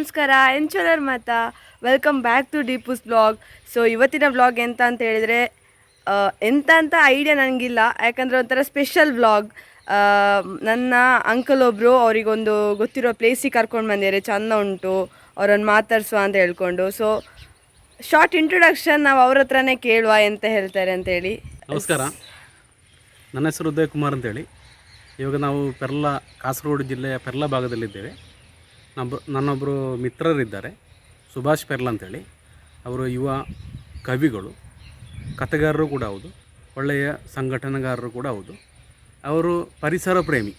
ನಮಸ್ಕಾರ ಎಂಚೋಲರ್ ಮಾತಾ? Welcome back to Deepu's blog so ಇವತ್ತಿನ ಬ್ಲಾಗ್ ಎಂತ ಅಂತ ಹೇಳಿದರೆ ಎಂತ ಅಂತ ಐಡಿಯಾ ನನಗಿಲ್ಲ ಯಾಕಂದರೆ ಒಂಥರ ಸ್ಪೆಷಲ್ ಬ್ಲಾಗ್ ನನ್ನ ಅಂಕಲ್ ಒಬ್ಬರು ಅವರಿಗೊಂದು ಗೊತ್ತಿರೋ ಪ್ಲೇಸಿಗೆ ಕರ್ಕೊಂಡು ಬಂದಿದ್ದಾರೆ. ಚೆಂದ ಉಂಟು. ಅವರನ್ನು ಮಾತಾಡಿಸುವ ಅಂತ ಹೇಳ್ಕೊಂಡು. ಸೊ ಶಾರ್ಟ್ ಇಂಟ್ರೊಡಕ್ಷನ್ ನಾವು ಅವ್ರ ಹತ್ರನೇ ಕೇಳುವ ಎಂತ ಹೇಳ್ತಾರೆ ಅಂತೇಳಿ. ನಮಸ್ಕಾರ. ನನ್ನ ಹೆಸರು ಉದಯ್ ಕುಮಾರ್ ಅಂತೇಳಿ. ಇವಾಗ ನಾವು ಪೆರ್ಲ, ಕಾಸರಗೋಡು ಜಿಲ್ಲೆಯ ಪೆರ್ಲ ಭಾಗದಲ್ಲಿದ್ದೇವೆ. ನಬ್ಬ ನನ್ನೊಬ್ಬರು ಮಿತ್ರರಿದ್ದಾರೆ, ಸುಭಾಷ್ ಪೆರ್ಲ ಅಂತೇಳಿ. ಅವರು ಯುವ ಕವಿಗಳು, ಕಥೆಗಾರರು ಕೂಡ ಹೌದು, ಒಳ್ಳೆಯ ಸಂಘಟನೆಗಾರರು ಕೂಡ ಹೌದು. ಅವರು ಪರಿಸರ ಪ್ರೇಮಿ.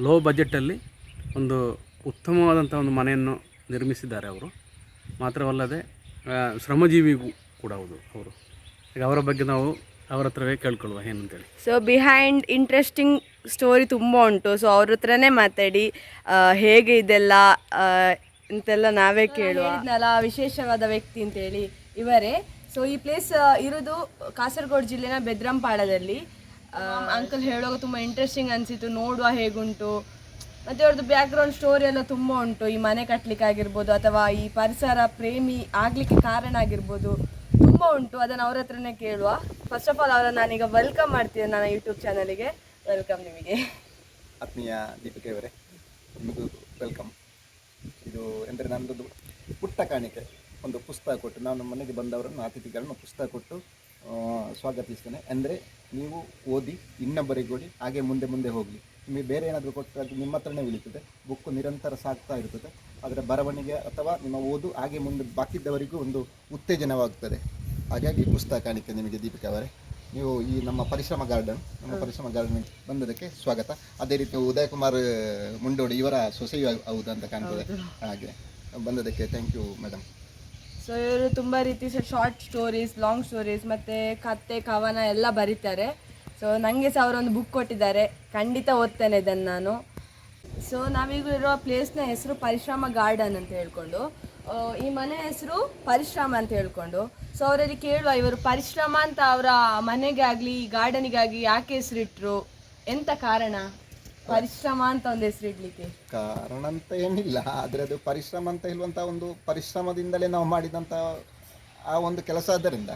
ಲೋ ಬಜೆಟಲ್ಲಿ ಒಂದು ಉತ್ತಮವಾದಂಥ ಒಂದು ಮನೆಯನ್ನು ನಿರ್ಮಿಸಿದ್ದಾರೆ ಅವರು. ಮಾತ್ರವಲ್ಲದೆ ಶ್ರಮಜೀವಿಗೂ ಕೂಡ ಹೌದು ಅವರು. ಈಗ ಅವರ ಬಗ್ಗೆ ನಾವು ಅವರ ಹತ್ರವೇ ಕೇಳ್ಕೊಳ್ಳುವ ಏನಂತೇಳಿ? ಸೊ ಬಿಹೈಂಡ್ ಇಂಟ್ರೆಸ್ಟಿಂಗ್ ಸ್ಟೋರಿ ತುಂಬ ಉಂಟು. ಸೊ ಅವ್ರ ಹತ್ರನೇ ಮಾತಾಡಿ ಆ, ಹೇಗೆ ಇದೆಲ್ಲ ಆ, ಅಂತೆಲ್ಲ ನಾವೇ ಕೇಳುವ. ಹೇಳಿದ್ನಲ್ಲ ವಿಶೇಷವಾದ ವ್ಯಕ್ತಿ ಅಂತೇಳಿ ಇವರೇ. ಸೊ ಈ ಪ್ಲೇಸ್ ಇರೋದು ಕಾಸರಗೋಡು ಜಿಲ್ಲೆನ ಬೆದ್ರಂಪಾಳದಲ್ಲಿ ಅಂಕಲ್ ಹೇಳುವಾಗ ತುಂಬ ಇಂಟ್ರೆಸ್ಟಿಂಗ್ ಅನಿಸಿತು ನೋಡುವ ಹೇಗುಂಟು. ಮತ್ತೆ ಅವ್ರದ್ದು ಬ್ಯಾಕ್ಗ್ರೌಂಡ್ ಸ್ಟೋರಿ ಎಲ್ಲ ತುಂಬ ಉಂಟು. ಈ ಮನೆ ಕಟ್ಟಲಿಕ್ಕೆ ಆಗಿರ್ಬೋದು ಅಥವಾ ಈ ಪರಿಸರ ಪ್ರೇಮಿ ಆಗ್ಲಿಕ್ಕೆ ಕಾರಣ ಆಗಿರ್ಬೋದು ತುಂಬ ಉಂಟು. ಅದನ್ನು ಅವ್ರ ಹತ್ರನೇ ಕೇಳುವ. ಫಸ್ಟ್ ಆಫ್ ಆಲ್ ಅವರನ್ನು ನಾನೀಗ ವೆಲ್ಕಮ್ ಮಾಡ್ತೀನಿ ನನ್ನ ಯೂಟ್ಯೂಬ್ ಚಾನಲಿಗೆ ವೆಲ್ಕಮ್ ನಿಮಗೆ. ಆತ್ಮೀಯ ದೀಪಿಕೆ ಅವರೇ ನಿಮಗೂ ವೆಲ್ಕಮ್ ಇದು ಎಂದರೆ ನನ್ನದೊಂದು ಪುಟ್ಟ ಕಾಣಿಕೆ, ಒಂದು ಪುಸ್ತಕ ಕೊಟ್ಟು ನಾನು ಮನೆಗೆ ಬಂದವರನ್ನು, ಅತಿಥಿಗಳನ್ನು ಪುಸ್ತಕ ಕೊಟ್ಟು ಸ್ವಾಗತಿಸ್ತೇನೆ. ಅಂದರೆ ನೀವು ಓದಿ, ಇನ್ನೊಬ್ಬರಿಗೆ ಕೊಡಿ ಹಾಗೆ ಮುಂದೆ ಮುಂದೆ ಹೋಗಲಿ. ನಿಮಗೆ ಬೇರೆ ಏನಾದರೂ ಕೊಟ್ಟರೆ ಅದು ನಿಮ್ಮ ಹತ್ರನೇ ಉಳಿತದೆ. ಬುಕ್ ನಿರಂತರ ಸಾಗ್ತಾ ಇರ್ತದೆ. ಅದರ ಬರವಣಿಗೆ ಅಥವಾ ನಿಮ್ಮ ಓದು ಹಾಗೆ ಮುಂದೆ ಬಾಕಿದ್ದವರಿಗೂ ಒಂದು ಉತ್ತೇಜನವಾಗ್ತದೆ. ಹಾಗಾಗಿ ಪುಸ್ತಕ ಕಾಣಿಕೆ ನಿಮಗೆ ದೀಪಿಕಾ ಅವರೇ. ನೀವು ಈ ನಮ್ಮ ಪರಿಶ್ರಮ ಗಾರ್ಡನ್ ನಮ್ಮ ಪರಿಶ್ರಮ ಗಾರ್ಡನ್ ಬಂದದಕ್ಕೆ ಸ್ವಾಗತ. ಅದೇ ರೀತಿ ಉದಯಕುಮಾರ್ ಮುಂಡೋಡಿ ಇವರ ಸೊಸೆಯು ಹೌದು ಅಂತ ಕಾಣ್ತದೆ. ಹಾಗೆ ಬಂದದಕ್ಕೆ ಥ್ಯಾಂಕ್ ಯು ಮೇಡಮ್ ಸೊ ಇವರು ತುಂಬ ರೀತಿ ಶಾರ್ಟ್ ಸ್ಟೋರೀಸ್ ಲಾಂಗ್ ಸ್ಟೋರೀಸ್ ಮತ್ತು ಕತೆ ಕವನ ಎಲ್ಲ ಬರೀತಾರೆ. ಸೊ ನನಗೆ ಸಹ ಅವರೊಂದು ಬುಕ್ ಕೊಟ್ಟಿದ್ದಾರೆ. ಖಂಡಿತ ಓದ್ತೇನೆ ಇದನ್ನು ನಾನು. ಸೊ ನಾವೀಗ ಇರೋ ಪ್ಲೇಸ್ನ ಹೆಸರು ಪರಿಶ್ರಮ ಗಾರ್ಡನ್ ಅಂತ ಹೇಳ್ಕೊಂಡು. ಈ ಮನೆ ಹೆಸರು ಪರಿಶ್ರಮ ಅಂತ ಹೇಳ್ಕೊಂಡು. ಸೊ ಅವರಲ್ಲಿ ಕೇಳುವ, ಇವರು ಪರಿಶ್ರಮ ಅಂತ ಅವರ ಮನೆಗೆ ಆಗಲಿ ಗಾರ್ಡನಿಗಾಗಿ ಯಾಕೆ ಹೆಸರಿಟ್ರು ಎಂತ ಕಾರಣ? ಪರಿಶ್ರಮ ಅಂತ ಒಂದು ಹೆಸರಿಡ್ಲಿಕ್ಕೆ ಕಾರಣ ಅಂತ ಏನಿಲ್ಲ, ಆದರೆ ಅದು ಪರಿಶ್ರಮ ಅಂತ ಹೇಳುವಂಥ ಒಂದು ಪರಿಶ್ರಮದಿಂದಲೇ ನಾವು ಮಾಡಿದಂಥ ಆ ಒಂದು ಕೆಲಸ ಆದ್ದರಿಂದ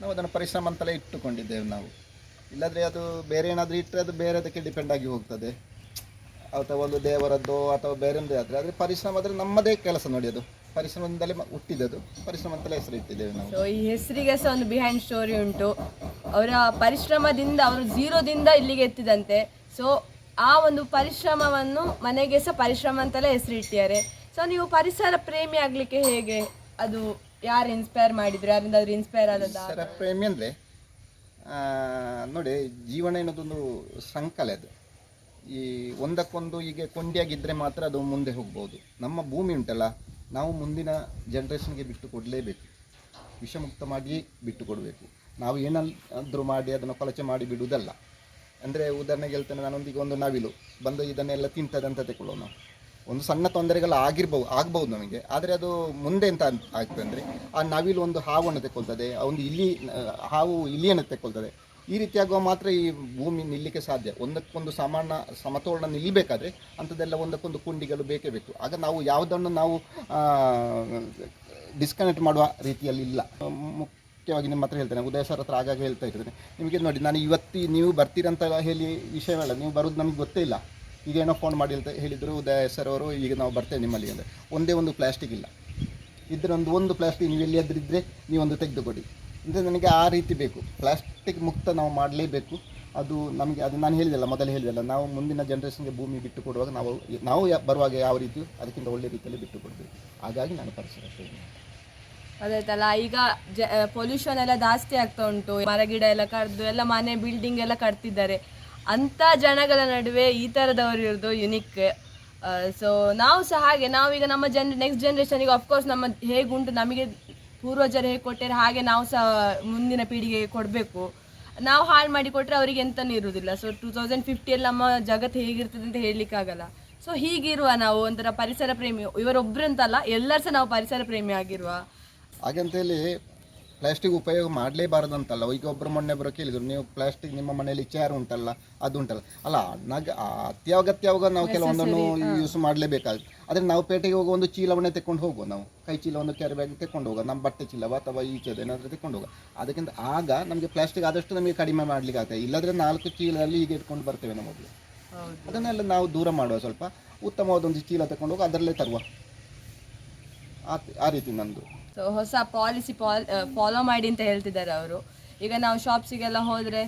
ನಾವು ಅದನ್ನು ಪರಿಶ್ರಮ ಅಂತಲೇ ಇಟ್ಟುಕೊಂಡಿದ್ದೇವೆ ನಾವು. ಇಲ್ಲದ್ರೆ ಅದು ಬೇರೆ ಏನಾದರೂ ಇಟ್ಟರೆ ಅದು ಬೇರೆದಕ್ಕೆ ಡಿಪೆಂಡ್ ಆಗಿ ಹೋಗ್ತದೆ. ಅಥವಾ ಒಂದು ದೇವರದ್ದು ಅಥವಾ ಬೇರೆ ಆದರೆ ಆದರೆ ಪರಿಶ್ರಮ ಆದರೆ ನಮ್ಮದೇ ಕೆಲಸ ನೋಡಿ ಅದು. ಪರಿಶ್ರಮದಿಂದಲೇ ಮ- ಹುಟ್ಟಿದದು ಪರಿಶ್ರಮ ಅಂತಲೇ ಹೆಸರು ಇಟ್ಟಿದ್ದೇವೆ ನಾವು. ಸೊ ಈ ಹೆಸರಿಗೆ ಸಹ ಒಂದು ಬಿಹೈಂಡ್ ಸ್ಟೋರಿ ಉಂಟು. ಅವರ ಪರಿಶ್ರಮದಿಂದ ಅವರು ಝೀರೋದಿಂದ ಇಲ್ಲಿಗೆ ಎತ್ತಿದಂತೆ. ಸೊ ಆ ಒಂದು ಪರಿಶ್ರಮವನ್ನು ಮನೆಗೆ ಸಹ ಪರಿಶ್ರಮ ಅಂತಲೇ ಹೆಸರಿಟ್ಟಿದ್ದಾರೆ ಸೊ ನೀವು ಪರಿಸರ ಪ್ರೇಮಿ ಆಗಲಿಕ್ಕೆ ಹೇಗೆ? ಅದು ಯಾರು ಇನ್ಸ್ಪೈರ್ ಮಾಡಿದ್ರು? ಯಾರಿಂದ ಅವ್ರು ಇನ್ಸ್ಪೈರ್ ಆದದ ಪರಿಸರ ಪ್ರೇಮಿ ಅಂದರೆ ನೋಡಿ ಜೀವನ ಏನದೊಂದು ಸಂಕಲೆ ಅದು. ಈ ಒಂದಕ್ಕೊಂದು ಹೀಗೆ ಕೊಂಡಿಯಾಗಿದ್ದರೆ ಮಾತ್ರ ಅದು ಮುಂದೆ ಹೋಗ್ಬೋದು. ನಮ್ಮ ಭೂಮಿ ಉಂಟಲ್ಲ ನಾವು ಮುಂದಿನ ಜನ್ರೇಷನ್ಗೆ ಬಿಟ್ಟು ಕೊಡಲೇಬೇಕು. ವಿಷಮುಕ್ತ ಮಾಡಿ ಬಿಟ್ಟು ಕೊಡಬೇಕು. ನಾವು ಏನಾದರೂ ಮಾಡಿ ಅದನ್ನು ಕೊಳಚೆ ಮಾಡಿ ಬಿಡುವುದಲ್ಲ. ಅಂದರೆ ಉದಾಹರಣೆಗೆ ಹೇಳ್ತೇನೆ, ನಾನೊಂದಿಗೆ ಒಂದು ನವಿಲು, ಬಂದು ಇದನ್ನೆಲ್ಲ ತಿಂತದಂತ ಅಂತ ನಾವು ಒಂದು ಸಣ್ಣ ತೊಂದರೆಗಳು ಆಗಿರ್ಬೋದು ಆಗ್ಬೋದು ನಮಗೆ. ಆದರೆ ಅದು ಮುಂದೆ ಎಂತ ಅಂತ ಆಗ್ತದೆ ಅಂದರೆ, ಆ ನವಿಲು ಒಂದು ಹಾವನ್ನು ತೆಕ್ಕೊಳ್ತದೆ ಒಂದು ಇಲಿ ಹಾವು ಇಲಿಯನ್ನು ತೆಕ್ಕೊಳ್ತದೆ. ಈ ರೀತಿಯಾಗುವ ಮಾತ್ರ ಈ ಭೂಮಿ ನಿಲ್ಲಿಕ್ಕೆ ಸಾಧ್ಯ. ಒಂದಕ್ಕೊಂದು ಸಮಾನ ಸಮತೋಲನ ನಿಲ್ಲಬೇಕಾದ್ರೆ ಅಂಥದ್ದೆಲ್ಲ ಒಂದಕ್ಕೊಂದು ಕುಂಡಿಗಳು ಬೇಕೇ ಬೇಕು. ಆಗ ನಾವು ಯಾವುದನ್ನು ನಾವು ಡಿಸ್ಕನೆಕ್ಟ್ ಮಾಡುವ ರೀತಿಯಲ್ಲಿ ಇಲ್ಲ. ಮುಖ್ಯವಾಗಿ ನಿಮ್ಮ ಹತ್ರ ಹೇಳ್ತೇನೆ, ಉದಯ ಸರ್ ಹತ್ರ ಆಗಾಗ ಹೇಳ್ತಾ ಇರ್ತೇನೆ. ನಿಮಗೆ ನೋಡಿ, ನಾನು ಇವತ್ತಿ ನೀವು ಬರ್ತೀರಂತ ಹೇಳಿ ವಿಷಯವಲ್ಲ, ನೀವು ಬರೋದು ನಮಗೆ ಗೊತ್ತೇ ಇಲ್ಲ. ಈಗ ಏನೋ ಫೋನ್ ಮಾಡಿ ಹೇಳ್ತಾ ಹೇಳಿದ್ರು, ಉದಯ ಸರ್ ಅವರು, ಈಗ ನಾವು ಬರ್ತೇವೆ ನಿಮ್ಮಲ್ಲಿ ಅಂದರೆ. ಒಂದೇ ಒಂದು ಪ್ಲಾಸ್ಟಿಕ್ ಇಲ್ಲ. ಇದರೊಂದು ಒಂದು ಪ್ಲಾಸ್ಟಿಕ್ ನೀವು ಎಲ್ಲಿಯಾದ್ರೂ ಇದ್ದರೆ ನೀವೊಂದು ತೆಗೆದುಕೊಡಿ. ಅಂದರೆ ನನಗೆ ಆ ರೀತಿ ಬೇಕು. ಪ್ಲಾಸ್ಟಿಕ್ ಮುಕ್ತ ನಾವು ಮಾಡಲೇಬೇಕು. ಅದು ನಮಗೆ, ಅದು ನಾನು ಹೇಳಿದೆಲ್ಲ, ಮೊದಲು ಹೇಳಿದೆಲ್ಲ, ನಾವು ಮುಂದಿನ ಜನ್ರೇಷನ್ಗೆ ಭೂಮಿ ಬಿಟ್ಟು ಕೊಡುವಾಗ ನಾವು ನಾವು ಬರುವಾಗ ಯಾವ ರೀತಿ ಅದಕ್ಕಿಂತ ಒಳ್ಳೆ ರೀತಿಯಲ್ಲಿ ಬಿಟ್ಟು ಕೊಡಬೇಕು. ಹಾಗಾಗಿ ನಾನು ಪರಿಸರ ಪ್ರೇಮಿ. ಅದಾಯ್ತಲ್ಲ ಈಗ ಜ ಪೊಲ್ಯೂಷನ್ ಎಲ್ಲ ಜಾಸ್ತಿ ಆಗ್ತಾ ಉಂಟು. ಮರ, ಗಿಡ ಎಲ್ಲ ಕಡ್ದು, ಎಲ್ಲ ಮನೆ ಬಿಲ್ಡಿಂಗ್ ಎಲ್ಲ ಕಟ್ತಿದ್ದಾರೆ. ಅಂಥ ಜನಗಳ ನಡುವೆ ಈ ಥರದವರು ಇರೋದು ಯುನಿಕ್ ಸೊ ನಾವು ಸಹ ಹಾಗೆ, ನಾವೀಗ ನಮ್ಮ ಜನ್ ನೆಕ್ಸ್ಟ್ ಜನ್ರೇಷನಿಗೆ ಅಫ್ಕೋರ್ಸ್ ನಮ್ಮ ಹೇಗುಂಟು ನಮಗೆ ಪೂರ್ವಜರು ಹೇಗೆ ಕೊಟ್ಟರೆ ಹಾಗೆ ನಾವು ಸಹ ಮುಂದಿನ ಪೀಳಿಗೆಗೆ ಕೊಡಬೇಕು. ನಾವು ಹಾಳು ಮಾಡಿ ಕೊಟ್ಟರೆ ಅವರಿಗೆ ಎಂತನೂ ಇರುವುದಿಲ್ಲ. ಸೊ ಟೂ ತೌಸಂಡ್ ಫಿಫ್ಟಿಯಲ್ಲಿ ನಮ್ಮ ಜಗತ್ತು ಹೇಗಿರ್ತದೆ ಅಂತ ಹೇಳಲಿಕ್ಕಾಗಲ್ಲ ಸೊ ಹೀಗಿರುವ ನಾವು ಒಂಥರ ಪರಿಸರ ಪ್ರೇಮಿ ಇವರೊಬ್ಬರಂತಲ್ಲ ಎಲ್ಲರೂ ಸಹ ನಾವು ಪರಿಸರ ಪ್ರೇಮಿ ಆಗಿರುವ ಹಾಗಂತೇಳಿ ಪ್ಲಾಸ್ಟಿಕ್ ಉಪಯೋಗ ಮಾಡಲೇಬಾರದು ಅಂತಲ್ಲ ಈಗ ಒಬ್ಬರು ಮೊನ್ನೆ ಒಬ್ಬರು ಕೇಳಿದ್ರು ನೀವು ಪ್ಲಾಸ್ಟಿಕ್ ನಿಮ್ಮ ಮನೆಯಲ್ಲಿ ಚೇರ್ ಉಂಟಲ್ಲ ಅದು ಉಂಟಲ್ಲ. ಅಲ್ಲ ನಗ ಅತ್ಯಾವಾಗ ಅತ್ಯಾಗತ್ಯವಾಗ ನಾವು ಕೆಲವೊಂದನ್ನು ಯೂಸ್ ಮಾಡಲೇಬೇಕಾಗುತ್ತೆ. ಆದರೆ ನಾವು ಪೇಟೆಗೆ ಹೋಗುವ ಒಂದು ಚೀಲವನ್ನೇ ತೆಕೊಂಡು ಹೋಗುವ ನಾವು. ಕೈ ಚೀಲ ಒಂದು ಕ್ಯಾರಿ ಬ್ಯಾಗ್ ತೆಕೊಂಡು ಹೋಗುವ ನಮ್ಮ ಬಟ್ಟೆ ಚೀಲವ ಅಥವಾ ಈಚೆದು ಏನಾದರೂ ತೆಕೊಂಡು ಹೋಗುವ. ಅದಕ್ಕಿಂತ ಆಗ ನಮಗೆ ಪ್ಲಾಸ್ಟಿಕ್ ಆದಷ್ಟು ನಮಗೆ ಕಡಿಮೆ ಮಾಡಲಿಕ್ಕೆ ಆಗ್ತದೆ ಇಲ್ಲದ್ರೆ ನಾಲ್ಕು ಚೀಲದಲ್ಲಿ ಹೀಗೆ ಇಟ್ಕೊಂಡು ಬರ್ತೇವೆ ನಮಗೆ ಮೊದಲು ಅದನ್ನೆಲ್ಲ ನಾವು ದೂರ ಮಾಡುವ ಸ್ವಲ್ಪ. ಉತ್ತಮವಾದ ಒಂದು ಚೀಲ ತಗೊಂಡು ಹೋಗಿ ಅದರಲ್ಲೇ ತರುವ. ಆ ಆ ರೀತಿ ನಂದು ಸೊ ಹೊಸ ಪಾಲಿಸಿ ಪಾಲ್ ಫಾಲೋ ಮಾಡಿ ಅಂತ ಹೇಳ್ತಿದ್ದಾರೆ ಅವರು. ಈಗ ನಾವು ಶಾಪ್ಸಿಗೆಲ್ಲ ಹೋದರೆ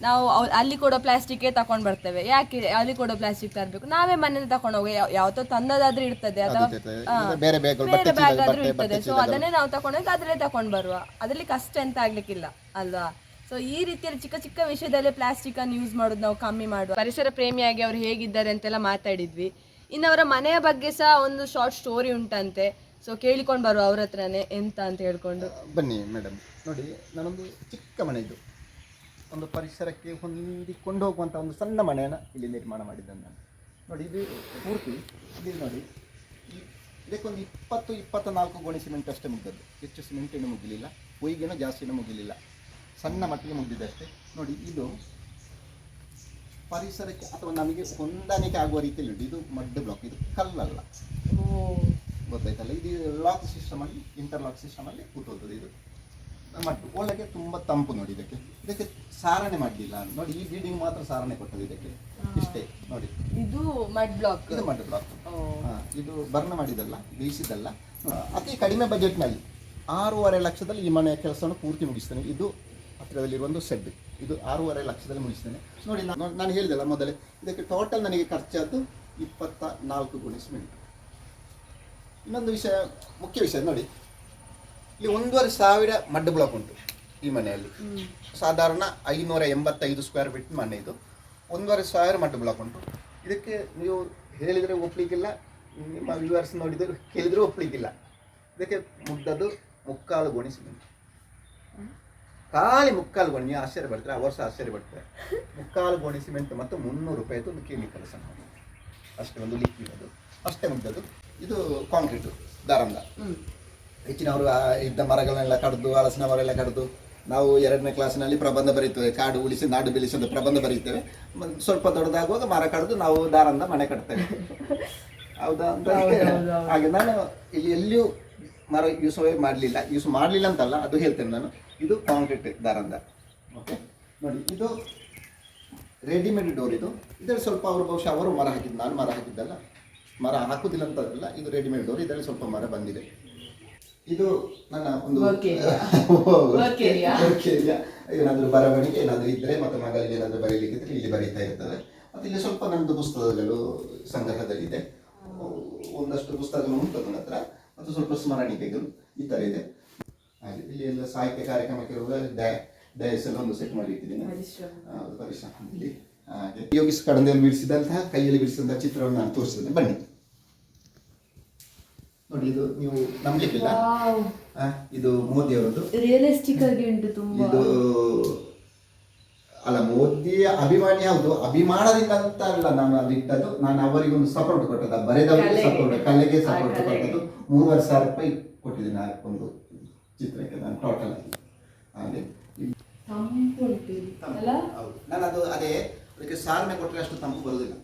ನಾವು ಅಲ್ಲಿ ಕೊಡೋ ಪ್ಲಾಸ್ಟಿಕ್ಕೇ ತಗೊಂಡು ಬರ್ತೇವೆ. ಯಾಕೆ ಅಲ್ಲಿ ಕೊಡೋ ಪ್ಲಾಸ್ಟಿಕ್ ತರಬೇಕು? ನಾವೇ ಮನೆಯಿಂದ ತಗೊಂಡು ಹೋಗಿ ಯಾವ- ಯಾವತ್ತೋ ತಂದದಾದ್ರೂ ಇರ್ತದೆ ಅಥವಾ ಬೇರೆ ಬ್ಯಾಗ್ ಆದ್ರೂ ಇರ್ತದೆ. ಸೊ ಅದನ್ನೇ ನಾವು ತಗೊಂಡೋಗಿ ಅದರಲ್ಲೇ ತಗೊಂಡು ಬರುವ. ಅದರಲ್ಲಿ ಕಷ್ಟ ಎಂತ ಆಗ್ಲಿಕ್ಕಿಲ್ಲ ಅಲ್ವಾ? ಸೊ ಈ ರೀತಿಯಲ್ಲಿ ಚಿಕ್ಕ ಚಿಕ್ಕ ವಿಷಯದಲ್ಲೇ ಪ್ಲಾಸ್ಟಿಕ್ ಅನ್ನು ಯೂಸ್ ಮಾಡೋದು ನಾವು ಕಮ್ಮಿ ಮಾಡುವ. ಪರಿಸರ ಪ್ರೇಮಿಯಾಗಿ ಅವ್ರು ಹೇಗಿದ್ದಾರೆ ಅಂತೆಲ್ಲ ಮಾತಾಡಿದ್ವಿ. ಇನ್ನು ಅವರ ಮನೆಯ ಬಗ್ಗೆ ಸಹ ಒಂದು ಶಾರ್ಟ್ ಸ್ಟೋರಿ ಉಂಟಂತೆ. ಸೊ ಕೇಳಿಕೊಂಡು ಬರುವ ಅವ್ರ ಹತ್ರನೇ ಎಂತ ಅಂತ ಹೇಳ್ಕೊಂಡು. ಬನ್ನಿ ಮೇಡಮ್ ನೋಡಿ ನಾನೊಂದು ಚಿಕ್ಕ ಮನೆ ಇದು ಒಂದು ಪರಿಸರಕ್ಕೆ ಹೊಂದಿಕೊಂಡು ಹೋಗುವಂಥ ಒಂದು ಸಣ್ಣ ಮನೆಯನ್ನು ಇಲ್ಲಿ ನಿರ್ಮಾಣ ಮಾಡಿದ್ದೇನೆ ನಾನು. ನೋಡಿ ಇದು ಪೂರ್ತಿ ಇಲ್ಲಿ ನೋಡಿ. ಇದಕ್ಕೊಂದು ಇಪ್ಪತ್ತು ಇಪ್ಪತ್ತ ನಾಲ್ಕು ಗೋಣಿ ಸಿಮೆಂಟ್ ಅಷ್ಟೇ ಮುಗ್ದದ್ದು. ಹೆಚ್ಚು ಸಿಮೆಂಟ್ ಏನು ಮುಗಿಲಿಲ್ಲ ಹೊಯ್ಗೇನೋ ಜಾಸ್ತಿನೂ ಮುಗಿಲಿಲ್ಲ ಸಣ್ಣ ಮಟ್ಟಿಗೆ ಮುಗಿದಿದೆ ಅಷ್ಟೇ. ನೋಡಿ ಇದು ಪರಿಸರಕ್ಕೆ ಅಥವಾ ನಮಗೆ ಹೊಂದಾಣಿಕೆ ಆಗುವ ರೀತಿಯಲ್ಲಿ ಇದು ಮಡ್ ಬ್ಲಾಕ್ ಇದು ಕಲ್ಲಲ್ಲ. ಗೊತ್ತಾಯ್ತಲ್ಲ? ಇದು ಲಾಕ್ ಸಿಸ್ಟಮ್ ಅಲ್ಲಿ ಇಂಟರ್ಲಾಕ್ ಸಿಸ್ಟಮ್ ಅಲ್ಲಿ ಕೂತೋದು ಇದು. ಮಟ್ಟು ಒಳಗೆ ತುಂಬಾ ತಂಪು ನೋಡಿ ಇದಕ್ಕೆ. ಇದಕ್ಕೆ ಸಾರಣೆ ಮಾಡಲಿಲ್ಲ. ನೋಡಿ ಈ ಬಿಲ್ಡಿಂಗ್ ಮಾತ್ರ ಸಾರಣೆ ಕೊಟ್ಟದ್ದು ಇದಕ್ಕೆ. ಇಷ್ಟೇ ನೋಡಿ. ಇದು ಮಡ್ ಬ್ಲಾಕ್ ಇದು ಮಡ್ ಬ್ಲಾಕ್ ಇದು ಬರ್ನ ಮಾಡಿದಲ್ಲ ಬೇಯಿಸಿದಲ್ಲ ಅತಿ ಕಡಿಮೆ ಬಜೆಟ್ನಲ್ಲಿ ಆರೂವರೆ ಲಕ್ಷದಲ್ಲಿ ಈ ಮನೆಯ ಕೆಲಸವನ್ನು ಪೂರ್ತಿ ಮುಗಿಸ್ತೇನೆ. ಇದು ಹತ್ತಿರದಲ್ಲಿರುವ ಒಂದು ಸೆಡ್ ಇದು ಆರೂವರೆ ಲಕ್ಷದಲ್ಲಿ ಮುಗಿಸ್ತೇನೆ. ನೋಡಿ ನಾನು ನಾನು ಹೇಳಿದೆಲ್ಲ ಮೊದಲೇ ಇದಕ್ಕೆ ಟೋಟಲ್ ನನಗೆ ಖರ್ಚಾದ್ದು ಇಪ್ಪತ್ತ ನಾಲ್ಕು ಗುಣಿ ಸಿಮೆಂಟ್ ಇನ್ನೊಂದು ವಿಷಯ ಮುಖ್ಯ ವಿಷಯ ನೋಡಿ. ಇಲ್ಲಿ ಒಂದೂವರೆ ಸಾವಿರ ಮಡ್ ಬ್ಲಾಕ್ ಉಂಟು ಈ ಮನೆಯಲ್ಲಿ. ಸಾಧಾರಣ ಐನೂರ ಎಂಬತ್ತೈದು ಸ್ಕ್ವೇರ್ ಫೀಟ್ ಮನೆ ಇದು. ಒಂದೂವರೆ ಸಾವಿರ ಮಡ್ ಬ್ಲಾಕ್ ಉಂಟು. ಇದಕ್ಕೆ ನೀವು ಹೇಳಿದರೆ ಒಪ್ಲಿಕ್ಕಿಲ್ಲ ನಿಮ್ಮ ವ್ಯೂವರ್ಸ್ ನೋಡಿದರೆ ಕೇಳಿದರೂ ಒಪ್ಪಲಿಕ್ಕಿಲ್ಲ ಇದಕ್ಕೆ ಮುದ್ದದು ಮುಕ್ಕಾಲು ಗೋಣಿ ಸಿಮೆಂಟ್ ಖಾಲಿ ಮುಕ್ಕಾಲು ಗೋಣಿ ನೀವು ಆಶ್ಚರ್ಯ ಪಡ್ತಾರೆ? ಆ ವರ್ಷ ಆಶ್ಚರ್ಯ ಪಡ್ತಾರೆ? ಮುಕ್ಕಾಲು ಗೋಣಿ ಸಿಮೆಂಟ್ ಮತ್ತು ಮುನ್ನೂರು ರೂಪಾಯಿದು ಒಂದು ಕೆಮಿಕಲ್ ಸಹ ಅಷ್ಟೇ ಒಂದು ಲಿಕ್ವಿಡ್ ಅದು ಅಷ್ಟೇ ಮುಗ್ದದ್ದು. ಇದು ಕಾಂಕ್ರೀಟು ದಾರಂದ ಹೆಚ್ಚಿನವರು ಆ ಇದ್ದ ಮರಗಳನ್ನೆಲ್ಲ ಕಡ್ದು ಹಲಸಿನ ಮರ ಕಡ್ದು ನಾವು ಎರಡನೇ ಕ್ಲಾಸಿನಲ್ಲಿ ಪ್ರಬಂಧ ಬರೀತೇವೆ. ಕಾಡು ಉಳಿಸಿ ನಾಡು ಬೆಳೆಸಿ ಅಂತ ಪ್ರಬಂಧ ಬರೀತೇವೆ. ಮ- ಸ್ವಲ್ಪ ದೊಡ್ಡದಾಗುವಾಗ ಮರ ಕಡ್ದು ನಾವು ದಾರಂದ ಮನೆ ಕಟ್ತೇವೆ. ಹೌದಾ? ಅಂತ ಹಾಗೆ ನಾನು ಇಲ್ಲಿ ಎಲ್ಲಿಯೂ ಮರ ಯೂಸ್ ಮಾಡಲಿಲ್ಲ. ಯೂಸ್ ಮಾಡಲಿಲ್ಲ ಅಂತಲ್ಲ ಅದು ಹೇಳ್ತೇನೆ ನಾನು. ಇದು ಕಾಂಕ್ರೀಟ್ ದಾರಂದ. ಓಕೆ ನೋಡಿ ಇದು ರೆಡಿಮೇಡ್ ಡೋರ್ ಇದು. ಇದರಲ್ಲಿ ಸ್ವಲ್ಪ ಅವರು ಬಹುಶಃ ಅವರು ಮರ ಹಾಕಿದ್ದು ನಾನು ಮರ ಹಾಕಿದ್ದಲ್ಲ. ಮರ ಹಾಕುದಿಲ್ಲ ಅಂತಲ್ಲ ಇದು ರೆಡಿಮೇಡ್ ಡೋರ್ ಇದರಲ್ಲಿ ಸ್ವಲ್ಪ ಮರ ಬಂದಿದೆ. ಇದು ನನ್ನ ಒಂದು. ಏನಾದರೂ ಬರವಣಿಗೆ ಏನಾದರೂ ಇದ್ದರೆ ಮತ್ತೆ ಮಗಳಿಗೆ ಏನಾದರೂ ಬರೀಲಿಕ್ಕೆ ಇದ್ರೆ ಇಲ್ಲಿ ಬರೀತಾ ಇರ್ತದೆ. ಮತ್ತೆ ಇಲ್ಲಿ ಸ್ವಲ್ಪ ನನ್ನದು ಪುಸ್ತಕಗಳು ಸಂಗ್ರಹದಲ್ಲಿದೆ. ಒಂದಷ್ಟು ಪುಸ್ತಕಗಳು ಉಂಟು ನನ್ನ ಹತ್ರ. ಮತ್ತು ಸ್ವಲ್ಪ ಸ್ಮರಣಿಕೆಗಳು ಈ ಥರ ಇದೆ. ಹಾಗೆ ಇಲ್ಲಿ ಎಲ್ಲ ಸಾಹಿತ್ಯ ಕಾರ್ಯಕ್ರಮಕ್ಕೆ ಡಯಸ್ ಎಲ್ಲ ಒಂದು ಸೆಟ್ ಮಾಡಿ ಇಟ್ಟಿದ್ದೀನಿ ಹೌದು, ಪರಿಶ್ರಮ ಇಲ್ಲಿ ಹಾಗೆ ಯೋಗಿಸ್ ಕಡಂದಲ್ಲಿ ಬಿಡಿಸಿದಂತಹ ಕೈಯಲ್ಲಿ ಬಿಡಿಸಿದಂತಹ ಚಿತ್ರವನ್ನು ನಾನು ತೋರಿಸಿದ್ದೇನೆ. ಬನ್ನಿ. ನೋಡಿ ಇದು ನೀವು ನಂಬಲಿಕ್ಕಿಲ್ಲ? ಇದು ಮೋದಿ ಅವರದ್ದು ರಿಯಲಿಸ್ಟಿಕ್ ಆಗಿ ಉಂಟು ತುಂಬಾ. ಇದು ಅಲ್ಲ ಮೋದಿಯ ಅಭಿಮಾನಿ ಹೌದು. ಅಭಿಮಾನದಿಂದ ಅಂತ ಅಲ್ಲ ನಾನು ಅದು ಇಟ್ಟದ್ದು ನಾನು ಅವರಿಗೊಂದು ಸಪೋರ್ಟ್ ಕೊಟ್ಟದ್ದು. ಬರೆದವರಿಗೆ. ಸಪೋರ್ಟ್ ಕಲೆಗೆ ಸಪೋರ್ಟ್. ಕೊಟ್ಟದ್ದು. ಮೂರುವರೆ ಸಾವಿರ ರೂಪಾಯಿ ಕೊಟ್ಟಿದ್ದೀನಿ ಒಂದು ಚಿತ್ರಕ್ಕೆ ನಾನು ಟೋಟಲ್ ಆಗಿ. ಹಾಗೆ. ಅಲ್ಲ? ನಾನು ಅದು ಅದೇ ಅದಕ್ಕೆ ಸಾರನೆ ಕೊಟ್ಟರೆ ಅಷ್ಟು ತಂಪು ಬರೋದಿಲ್ಲ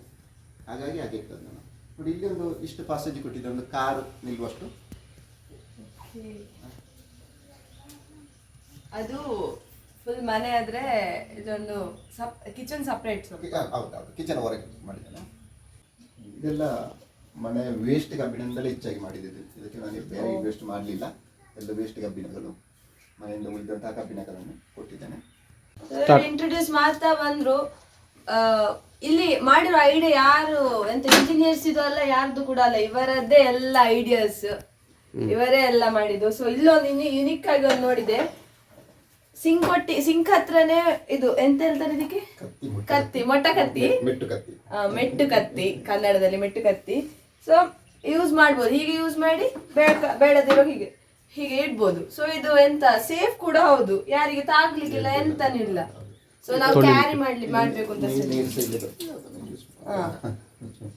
ಹಾಗಾಗಿ ಹಾಗೆ ಇರ್ತದೆ ನಾನು. ನೋಡಿ ಇಲ್ಲಿ ಒಂದು ಇಷ್ಟು ಪಾಸೇಜ್ ಕೊಟ್ಟಿದೆ ಒಂದು ಕಾರ್ ನಿಲ್ಲುವಷ್ಟು ಅದು ಫುಲ್ ಮನೆ ಆದ್ರೆ ಇದೊಂದು ಸಪ್ ಕಿಚನ್ ಸಪ್ರೇಟ್ ಹೌದೌದು ಕಿಚನ್ ಹೊರಗೆ ಮಾಡಿದ್ದೇನೆ. ಇದೆಲ್ಲ ಮನೆ ವೇಸ್ಟ್ ಕಬ್ಬಿಣದಿಂದಲೇ ಹೆಚ್ಚಾಗಿ ಮಾಡಿದ್ದು. ಇದಕ್ಕೆ ನಾನು ಬೇರೆ ವೇಸ್ಟ್ ಮಾಡಲಿಲ್ಲ. ಎಲ್ಲ ವೇಸ್ಟ್ ಕಬ್ಬಿಣಗಳು. ಮನೆಯಿಂದ ಉಳಿದಂತಹ ಕಬ್ಬಿಣಗಳನ್ನು ಕೊಟ್ಟಿದ್ದೇನೆ. ಇಂಟ್ರೊಡ್ಯೂಸ್ ಮಾಡ್ತಾ ಬಂದ್ರು. ಇಲ್ಲಿ ಮಾಡಿರೋ ಐಡಿಯಾ ಯಾರು ಎಂತ ಇಂಜಿನಿಯರ್ಸ್ ಇದು ಅಲ್ಲ ಯಾರ್ದು ಕೂಡ ಅಲ್ಲ ಇವರದ್ದೇ ಎಲ್ಲ ಐಡಿಯಾಸ್ ಇವರೇ ಎಲ್ಲ ಮಾಡಿದ್ದು. ಸೊ ಇಲ್ಲೊಂದು ಯುನಿಕ್ ಆಗಿ ಒಂದು ನೋಡಿದೆ. ಸಿಂಕ್ ಕೊಟ್ಟಿ ಸಿಂಕ್ ಹತ್ರನೇ ಇದು ಎಂತ ಹೇಳ್ತಾರೆ ಇದಕ್ಕೆ? ಕತ್ತಿ ಮುಟ್ಟ ಕತ್ತಿ ಮೆಟ್ಟು ಕತ್ತಿ? ಆ, ಮೆಟ್ಟು ಕತ್ತಿ ಕನ್ನಡದಲ್ಲಿ ಮೆಟ್ಟು ಕತ್ತಿ. ಸೊ ಯೂಸ್ ಮಾಡ್ಬೋದು. ಹೀಗೆ ಯೂಸ್ ಮಾಡಿ ಬೇಡ ಬೇಡದಿರೋ ಹೀಗೆ ಹೀಗೆ ಇಡ್ಬೋದು. ಸೊ ಇದು ಎಂತ ಸೇಫ್ ಕೂಡ ಹೌದು. ಯಾರಿಗೆ ತಾಗ್ಲಿಕ್ಕಿಲ್ಲ ಎಂತನಿಲ್ಲ ಸೊ ನಾವು ಕ್ಯಾರಿ ಮಾಡ್ಲಿ ಮಾಡ್ಬೇಕು ಅಂತ.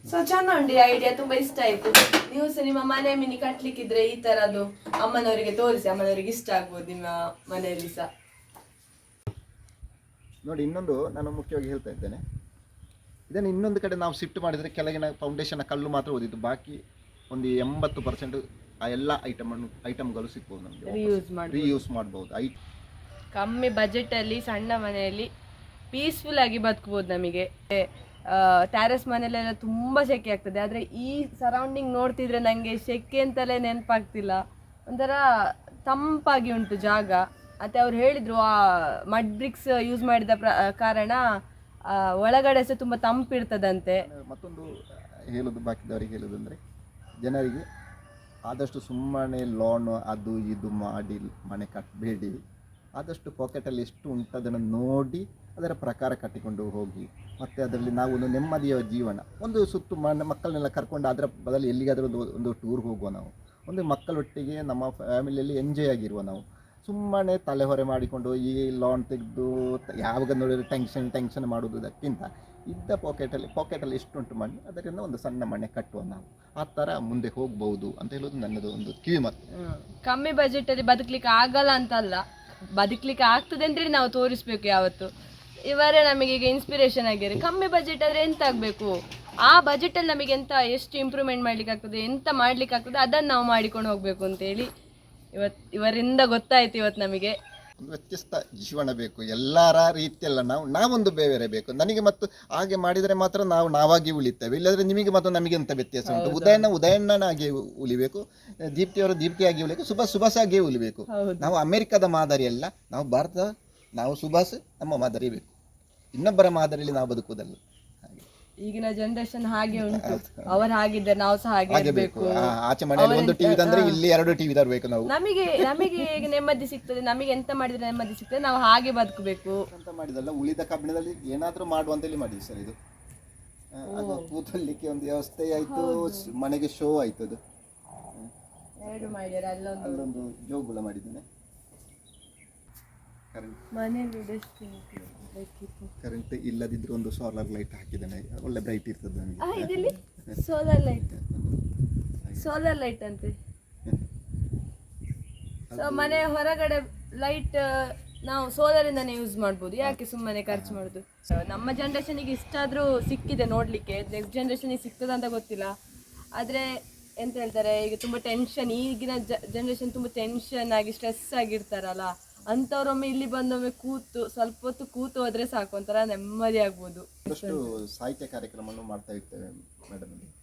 ಸೊ ಚೆನ್ನ ಉಂಟು ಐಡಿಯಾ ತುಂಬಾ ಇಷ್ಟ ಆಯ್ತು. ನೀವು ಸಹ ನಿಮ್ಮ ಮನೆ ಮಿನಿ ಕಟ್ಲಿಕ್ಕಿದ್ರೆ ಈ ತರದ್ದು ಅಮ್ಮನವರಿಗೆ ತೋರಿಸಿ ಅಮ್ಮನವರಿಗೆ ಇಷ್ಟ ಆಗ್ಬೋದು ನಿಮ್ಮ ಮನೆಯಲ್ಲಿ ಸಹ. ನೋಡಿ ಇನ್ನೊಂದು ನಾನು ಮುಖ್ಯವಾಗಿ ಹೇಳ್ತಾ ಇದ್ದೇನೆ. ಇದನ್ನು ಇನ್ನೊಂದು ಕಡೆ ನಾವು ಶಿಫ್ಟ್ ಮಾಡಿದರೆ ಕೆಳಗಿನ ಫೌಂಡೇಶನ್ ಕಲ್ಲು ಮಾತ್ರ ಓದಿದ್ದು. ಬಾಕಿ ಒಂದು ಎಂಬತ್ತು ಪರ್ಸೆಂಟ್ ಆ ಎಲ್ಲ ಐಟಮ್ ಐಟಮ್ಗಳು ಸಿಗ್ಬೋದು ನಮಗೆ ರೀಯೂಸ್ ಮಾಡ್ಬೋದು. ಐ ಕಮ್ಮಿ ಬಜೆಟಲ್ಲಿ ಸಣ್ಣ ಮನೆಯಲ್ಲಿ ಪೀಸ್ಫುಲ್ ಆಗಿ ಬದುಕ್ಬೋದು ನಮಗೆ. ಟ್ಯಾರೆಸ್ ಮನೆಯಲ್ಲೆಲ್ಲ ತುಂಬ ಸೆಕೆ ಆಗ್ತದೆ. ಆದರೆ ಈ ಸರೌಂಡಿಂಗ್ ನೋಡ್ತಿದ್ರೆ ನನಗೆ ಸೆಕೆ ಅಂತಲೇ ನೆನಪಾಗ್ತಿಲ್ಲ. ಒಂಥರ ತಂಪಾಗಿ ಉಂಟು ಜಾಗ. ಮತ್ತು ಅವ್ರು ಹೇಳಿದರು, ಆ ಮಡ್ ಬ್ರಿಕ್ಸ್ ಯೂಸ್ ಮಾಡಿದ ಪ್ರ ಕಾರಣ ಒಳಗಡೆ ಸಹ ತುಂಬ ತಂಪಿರ್ತದಂತೆ ಮತ್ತೊಂದು ಹೇಳೋದು ಬಾಕಿದವರಿಗೆ ಹೇಳೋದಂದರೆ, ಜನರಿಗೆ ಆದಷ್ಟು ಸುಮ್ಮನೆ ಲೋನ್ ಅದು ಇದು ಮಾಡಿ ಮನೆ ಕಟ್ಟಬೇಡಿ ಆದಷ್ಟು ಪಾಕೆಟಲ್ಲಿ ಎಷ್ಟು ಉಂಟು ಅದನ್ನು ನೋಡಿ ಅದರ ಪ್ರಕಾರ ಕಟ್ಟಿಕೊಂಡು ಹೋಗಿ. ಮತ್ತು ಅದರಲ್ಲಿ ನಾವು ಒಂದು ನೆಮ್ಮದಿಯ ಜೀವನ. ಒಂದು ಸುತ್ತು ಮಕ್ಕಳನ್ನೆಲ್ಲ ಕರ್ಕೊಂಡು ಅದರ ಬದಲು ಎಲ್ಲಿಗಾದರೂ ಒಂದು ಒಂದು ಟೂರ್ ಹೋಗುವ ನಾವು. ಒಂದು ಮಕ್ಕಳೊಟ್ಟಿಗೆ ನಮ್ಮ ಫ್ಯಾಮಿಲಿಯಲ್ಲಿ ಎಂಜಾಯ್ ಆಗಿರುವ ನಾವು. ಸುಮ್ಮನೆ ತಲೆಹೊರೆ ಮಾಡಿಕೊಂಡು ಈ ಲಾನ್ ತೆಗೆದು, ಯಾವಾಗ ನೋಡಿದ್ರೆ ಟೆನ್ಷನ್ ಟೆನ್ಷನ್ ಮಾಡುವುದಕ್ಕಿಂತ ಇದ್ದ ಪಾಕೆಟಲ್ಲಿ ಪಾಕೆಟಲ್ಲಿ ಎಷ್ಟುಂಟು ಮಣ್ಣು, ಅದರಿಂದ ಒಂದು ಸಣ್ಣ ಮನೆ ಕಟ್ಟುವ ನಾವು. ಆ ಥರ ಮುಂದೆ ಹೋಗ್ಬೋದು ಅಂತ ಹೇಳೋದು ನನ್ನದು ಒಂದು ಕಿವಿ ಮಾತು ಕಮ್ಮಿ ಬಜೆಟಲ್ಲಿ ಬದುಕ್ಲಿಕ್ಕೆ ಆಗಲ್ಲ ಅಂತಲ್ಲ. ಬದುಕ್ಲಿಕ್ಕೆ ಆಗ್ತದೆ ಅಂತೇಳಿ ನಾವು ತೋರಿಸ್ಬೇಕು ಯಾವತ್ತು. ಇವರೇ ನಮಗೆ ಈಗ ಇನ್ಸ್ಪಿರೇಷನ್ ಆಗಿರಿ ಕಮ್ಮಿ ಬಜೆಟ್ ಆದರೆ ಎಂತ ಆಗಬೇಕು? ಆ ಬಜೆಟ್ ಅಲ್ಲಿ ನಮಗೆ ಎಂತ ಎಷ್ಟು ಇಂಪ್ರೂವ್ಮೆಂಟ್ ಮಾಡ್ಲಿಕ್ಕೆ ಆಗ್ತದೆ, ಎಂತ ಮಾಡ್ಲಿಕ್ಕೆ ಆಗ್ತದೆ, ಅದನ್ನ ನಾವು ಮಾಡಿಕೊಂಡು ಹೋಗ್ಬೇಕು ಅಂತೇಳಿ ಇವತ್ ಇವರಿಂದ ಗೊತ್ತಾಯ್ತು ಇವತ್ತು ನಮಗೆ. ಒಂದು ವ್ಯತ್ಯಸ್ತ ಜೀವನ ಬೇಕು ಎಲ್ಲರ ರೀತಿಯಲ್ಲ ನಾವು ನಾವೊಂದು ಬೇರೆ ಬೇಕು. ನನಗೆ ಮತ್ತು ಹಾಗೆ ಮಾಡಿದರೆ ಮಾತ್ರ ನಾವು ನಾವಾಗಿ ಉಳಿತೇವೆ ಇಲ್ಲದ್ರೆ ನಿಮಗೆ ಮತ್ತು ನಮಗೆ ಅಂತ ವ್ಯತ್ಯಾಸ ಉಂಟು? ಉದಯನ ಉದಯಣ್ಣನಾಗಿ ಉಳಿಬೇಕು. ದೀಪ್ತಿಯವರು ದೀಪ್ತಿಯಾಗಿ ಉಳಿಬೇಕು. ಸುಭಾಷ್ ಸುಭಾಷಾಗಿಯೇ ಉಳಿಬೇಕು. ನಾವು ಅಮೆರಿಕದ ಮಾದರಿ ಅಲ್ಲ. ನಾವು ಭಾರತ ನಾವು ಸುಭಾಷ್ ನಮ್ಮ ಮಾದರಿ ಬೇಕು. ಇನ್ನೊಬ್ಬರ ಮಾದರಿಯಲ್ಲಿ ನಾವು ಬದುಕುವುದಲ್ಲ. ಈಗಿನ ಜನರೇಷನ್ ಹಾಗೆ ಉಂಟು. ಅವರು ಹಾಗಿದ್ದಾರೆ ನಾವು ಸಹ ಹಾಗೆ ಹಾಗೆ ಬೇಕು. ಇರ್ಬೇಕು. ಆ, ಆಚೆ ಮನೆಯಲ್ಲಿ ಒಂದು ಟಿವಿ ತಂದ್ರೆ ಇಲ್ಲಿ ಎರಡು ಟಿವಿ ತರಬೇಕು ನಾವು. ನಮಗೆ ನಮಗೆ ಹೇಗೆ ನೆಮ್ಮದಿ ಸಿಗ್ತದೆ? ನಮಗೆ ಎಂತ ಮಾಡಿದ್ರೆ ನೆಮ್ಮದಿ ಸಿಗ್ತದೆ? ನಾವು ಹಾಗೆ ಬದುಕಬೇಕು. ಅಂತ ಮಾಡಿದಲ್ಲ ಉಳಿದ ಕಬ್ಬಿಣದಲ್ಲಿ ಏನಾದರೂ ಮಾಡುವಂತೇಳಿ ಮಾಡಿ ಸರ್ ಇದು. ಆ, ಅದು ಕೂತಲ್ಲಿಕ್ಕೆ ಒಂದು ವ್ಯವಸ್ಥೆ ಆಯ್ತು ಸ್- ಮನೆಗೆ ಶೋ ಆಯ್ತು ಅದು ಎರಡು ಮಾಡಿದ್ದಾರೆ ಅಲ್ಲೊಂದು ಅಲ್ಲೊಂದು ಜೋಗುಳ ಮಾಡಿದ್ದೇನೆ. ಕರೆಂಟ್ ಮನೇಲಿ ಕರೆಂಟ್ ಇಲ್ಲದಿದ್ರೆ ಒಂದು ಸೋಲಾರ್ ಲೈಟ್ ಹಾಕಿದ್ದೇನೆ. ಒಳ್ಳೆ ಬ್ರೈಟ್ ಇರ್ತದೆ ನನಗೆ. ಸೋಲಾರ್ ಲೈಟ್ ಸೋಲಾರ್ ಲೈಟ್ ಅಂತೆ. ಸೊ ಮನೆ ಹೊರಗಡೆ ಲೈಟ್ ನಾವು ಸೋಲಾರ್ ಇಂದಾನೆ ಯೂಸ್ ಮಾಡ್ಬೋದು. ಯಾಕೆ ಸುಮ್ಮನೆ ಖರ್ಚು ಮಾಡುದು? ನಮ್ಮ ಜನ್ರೇಷನಿಗೆ ಇಷ್ಟಾದ್ರೂ ಸಿಕ್ಕಿದೆ ನೋಡ್ಲಿಕ್ಕೆ. ನೆಕ್ಸ್ಟ್ ಜನರೇಷನಿಗೆ ಸಿಗ್ತದ ಅಂತ ಗೊತ್ತಿಲ್ಲ. ಆದ್ರೆ ಎಂತ ಹೇಳ್ತಾರೆ ಈಗ ತುಂಬಾ ಟೆನ್ಷನ್ ಈಗಿನ ಜನರೇಷನ್ ತುಂಬಾ ಟೆನ್ಷನ್ ಆಗಿ ಸ್ಟ್ರೆಸ್ ಆಗಿರ್ತಾರಲ್ಲ. ಅಂಥವ್ರೊಮ್ಮೆ ಇಲ್ಲಿ ಬಂದೊಮ್ಮೆ ಕೂತು ಸ್ವಲ್ಪ ಹೊತ್ತು ಕೂತು ಹೋದ್ರೆ ಸಾಕು ಒಂಥರ ನೆಮ್ಮದಿ ಆಗ್ಬೋದು. ಸಾಹಿತ್ಯ ಕಾರ್ಯಕ್ರಮವನ್ನು ಮಾಡ್ತಾ ಇರ್ತೇವೆ ಮೇಡಮ್ ಅಲ್ಲಿ.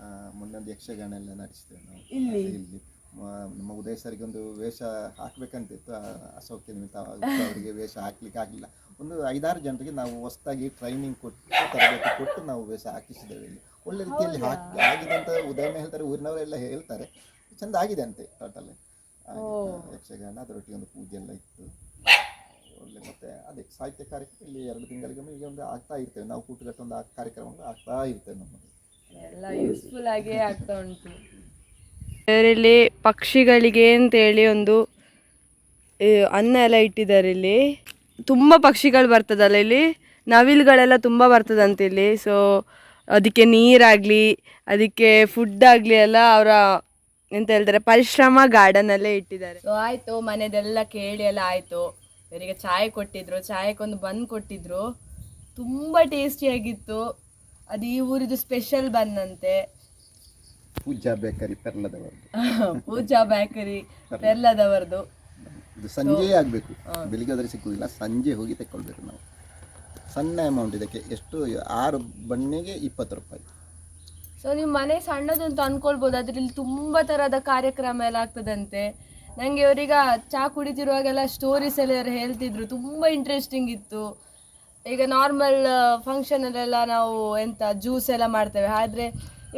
ಆ, ಮೊನ್ನೆ ಒಂದು ಯಕ್ಷಗಾನ ಎಲ್ಲ ನಡೆಸ್ತೇವೆ ನಾವು. ಇಲ್ಲಿ? ಇಲ್ಲಿ. ಮ- ನಮ್ಮ ಉದಯ ಸರ್ಗೆ ಒಂದು ವೇಷ ಹಾಕ್ಬೇಕಂತಿತ್ತು. ಆ ಅಸೌಖ್ಯ ನಿಮಿತ್ತ ಅವರಿಗೆ ವೇಷ ಹಾಕ್ಲಿಕ್ಕೆ ಆಗಲಿಲ್ಲ. ಒಂದು ಐದಾರು ಜನರಿಗೆ ನಾವು ಹೊಸದಾಗಿ ಟ್ರೈನಿಂಗ್ ಕೊಟ್ಟು ತರಬೇತಿ ಕೊಟ್ಟು ನಾವು ವೇಷ ಹಾಕಿಸಿದ್ದೇವೆ ಇಲ್ಲಿ. ಒಳ್ಳೆ ರೀತಿಯಲ್ಲಿ ಹಾಕಿ ಆಗಿದೆ ಅಂತ ಉದಾಹರಣೆ ಹೇಳ್ತಾರೆ ಊರಿನವರೆಲ್ಲ ಹೇಳ್ತಾರೆ. ಚಂದ ಆಗಿದೆ ಅಂತೆ ಟೋಟಲ್ ಯಕ್ಷಗಾನ ಅದರೊಟ್ಟಿಗೆ ಒಂದು ಪೂಜೆ ಎಲ್ಲ ಇತ್ತು. ಒಳ್ಳೆ ಮತ್ತೆ ಅದೇ ಸಾಹಿತ್ಯ ಕಾರ್ಯಕ್ರಮ ಇಲ್ಲಿ ಎರಡು ತಿಂಗಳಿಗೊಮ್ಮೆ ಈಗ ಒಂದು ಆಗ್ತಾ ಇರ್ತೇವೆ. ನಾವು ಕೂಟಗಟ್ಟ ಒಂದು ಆ ಕಾರ್ಯಕ್ರಮ ಆಗ್ತಾ ಇರ್ತೇವೆ ನಮ್ಮದು. ಎಲ್ಲ ಯೂಸ್ಫುಲ್ ಆಗಿ ಆಗ್ತಾ ಉಂಟು. ಇದರಲ್ಲಿ ಪಕ್ಷಿಗಳಿಗೆ ಅಂತೇಳಿ ಒಂದು ಅನ್ನ ಎಲ್ಲ ಇಟ್ಟಿದ್ದಾರೆ ಇಲ್ಲಿ. ತುಂಬ ಪಕ್ಷಿಗಳು ಬರ್ತದಲ್ಲ ಇಲ್ಲಿ? ನವಿಲುಗಳೆಲ್ಲ ತುಂಬ ಬರ್ತದಂತೆ ಇಲ್ಲಿ. ಸೊ ಅದಕ್ಕೆ ನೀರಾಗಲಿ ಅದಕ್ಕೆ ಫುಡ್ ಆಗಲಿ ಎಲ್ಲ ಅವರ ಎಂತ ಹೇಳ್ತಾರೆ. ಪರಿಶ್ರಮ ಗಾರ್ಡನ್ ಅಲ್ಲೇ ಇಟ್ಟಿದ್ದಾರೆ. ಸೊ ಆಯ್ತು ಮನೆದೆಲ್ಲ ಕೇಳಿ ಎಲ್ಲ ಆಯ್ತು. ಇವರಿಗೆ ಚಾಯ್ ಕೊಟ್ಟಿದ್ರು. ಚಾಯಕ್ಕೊಂದು ಬನ್ ಕೊಟ್ಟಿದ್ರು. ತುಂಬಾ ಟೇಸ್ಟಿ ಆಗಿತ್ತು. ಅದು ಈ ಊರಿದು ಸ್ಪೆಷಲ್ ಬಂದಂತೆ. ಪೂಜಾ ಬೇಕರಿ ಪೆರ್ಲದವರದು. ಪೂಜಾ ಬೇಕರಿ ಪೆರ್ಲದವರದು. ಇದು ಸಂಜೆ ಆಗಬೇಕು. ಬೆಳಿಗ್ಗೆ ಆದರೆ ಸಿಕ್ಕುವುದಿಲ್ಲ ಸಂಜೆ ಹೋಗಿ ತೆಕ್ಕೊಳ್ಬೇಕು ನಾವು. ಸಣ್ಣ ಅಮೌಂಟ್ ಇದಕ್ಕೆ ಎಷ್ಟು? ಆರು ಬಣ್ಣಿಗೆ ಇಪ್ಪತ್ತು ರೂಪಾಯಿ. ಸೊ ನಿಮ್ಮ ಮನೆ ಸಣ್ಣದು ಅಂತ ಅನ್ಕೊಳ್ಬೋದು. ಅದ್ರಲ್ಲಿ ತುಂಬ ಥರದ ಕಾರ್ಯಕ್ರಮ ಎಲ್ಲ ಆಗ್ತದಂತೆ. ನನಗೆ ಅವರೀಗ ಚಹಾ ಕುಡಿತಿರುವಾಗೆಲ್ಲ ಸ್ಟೋರೀಸ್ ಎಲ್ಲ ಹೇಳ್ತಿದ್ರು. ತುಂಬ ಇಂಟ್ರೆಸ್ಟಿಂಗ್ ಇತ್ತು. ಈಗ ನಾರ್ಮಲ್ ಫಂಕ್ಷನಲ್ಲೆಲ್ಲ ನಾವು ಎಂತ ಜ್ಯೂಸ್ ಎಲ್ಲ ಮಾಡ್ತೇವೆ. ಆದ್ರೆ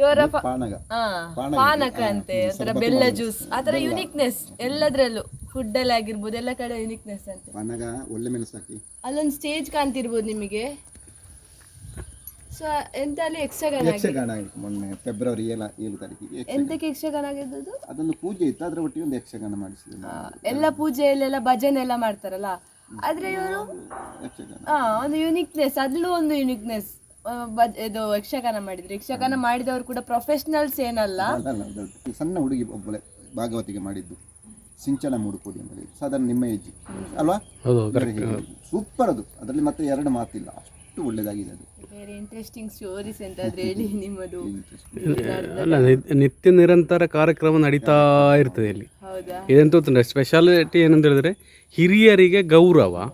ಇವರ ಪಾನಕ. ಅಂತೆ. ಒಂಥರ ಬೆಲ್ಲ ಜ್ಯೂಸ್ ಆ ಥರ ಯುನಿಕ್ನೆಸ್ ಎಲ್ಲದ್ರಲ್ಲೂ. ಫುಡ್ಡಲ್ಲಿ ಆಗಿರ್ಬೋದು ಎಲ್ಲ ಕಡೆ ಯುನಿಕ್ನೆಸ್ ಅಂತೆ. ಒಳ್ಳೆ ಅಲ್ಲೊಂದು ಸ್ಟೇಜ್ ಕಾಣ್ತಿರ್ಬೋದು ನಿಮಗೆ. ಸೊ ಎಂತ ಅಲ್ಲಿ ಯಕ್ಷಗಾನ ಯಕ್ಷಗಾನ ಆಯಿತು ಮೊನ್ನೆ ಫೆಬ್ರವರಿ ಏಳ ಏಳು ತಾರೀಕಿಗೆ ಎಂತಕ್ಕೆ ಯಕ್ಷಗಾನ ಆಗಿದ್ದು ಅದೊಂದು ಪೂಜೆ ಇತ್ತು ಅದರ ಒಟ್ಟಿಗೆ ಒಂದು ಯಕ್ಷಗಾನ ಮಾಡಿಸಿದೆ ನಾವು. ಎಲ್ಲ ಪೂಜೆಯಲ್ಲೆಲ್ಲ ಭಜನೆ ಎಲ್ಲ ಮಾಡ್ತಾರಲ್ಲ? ಆದ್ರೆ ಇವರು? ಯಕ್ಷಗಾನ. ಹಾ ಒಂದು ಯುನಿಕ್ನೆಸ್ ಅದ್ಲು ಒಂದು ಯುನಿಕ್ನೆಸ್ ಆ, ಇದು ಯಕ್ಷಗಾನ ಮಾಡಿದ್ರು. ಯಕ್ಷಗಾನ ಮಾಡಿದವರು ಕೂಡ ಪ್ರೊಫೆಷನಲ್ಸ್ ಏನಲ್ಲ? ಅಲ್ಲ ಅಲ್ಲ. ದೊಡ್ಡ ಈ ಸಣ್ಣ ಹುಡುಗಿ ಒಬ್ಬಳೆ ಭಾಗವತಿಗೆ ಮಾಡಿದ್ದು. ಸಿಂಚನ ಮೂಡುಕೋಡಿ ಅಂತ ಹೇಳಿ ಸಾಧಾರಣ ನಿಮ್ಮ ಏಜ್ ಅಲ್ವಾ? ಹೌದು ಸೂಪರ್ ಅದು. ಅದರಲ್ಲಿ ಮತ್ತೆ ಎರಡು ಮಾತಿಲ್ಲ. ಅಷ್ಟು ಒಳ್ಳೇದಾಗಿದೆ ಅದು. ಬೇರೆ ಇಂಟ್ರೆಸ್ಟಿಂಗ್ ಸ್ಟೋರೀಸ್ ಎಂತಾದ್ರೆ ಹೇಳಿ ನಿಮ್ಮದು. ಅಲ್ಲ ನಿ- ನಿತ್ಯ ನಿರಂತರ ಕಾರ್ಯಕ್ರಮ ನಡೀತಾ ಇರ್ತದೆ ಇಲ್ಲಿ. ಹೌದಾ? ಇದೆಂತ ಸ್ಪೆಷಾಲಿಟಿ ಏನಂತ ಹೇಳಿದ್ರೆ ಹಿರಿಯರಿಗೆ ಗೌರವ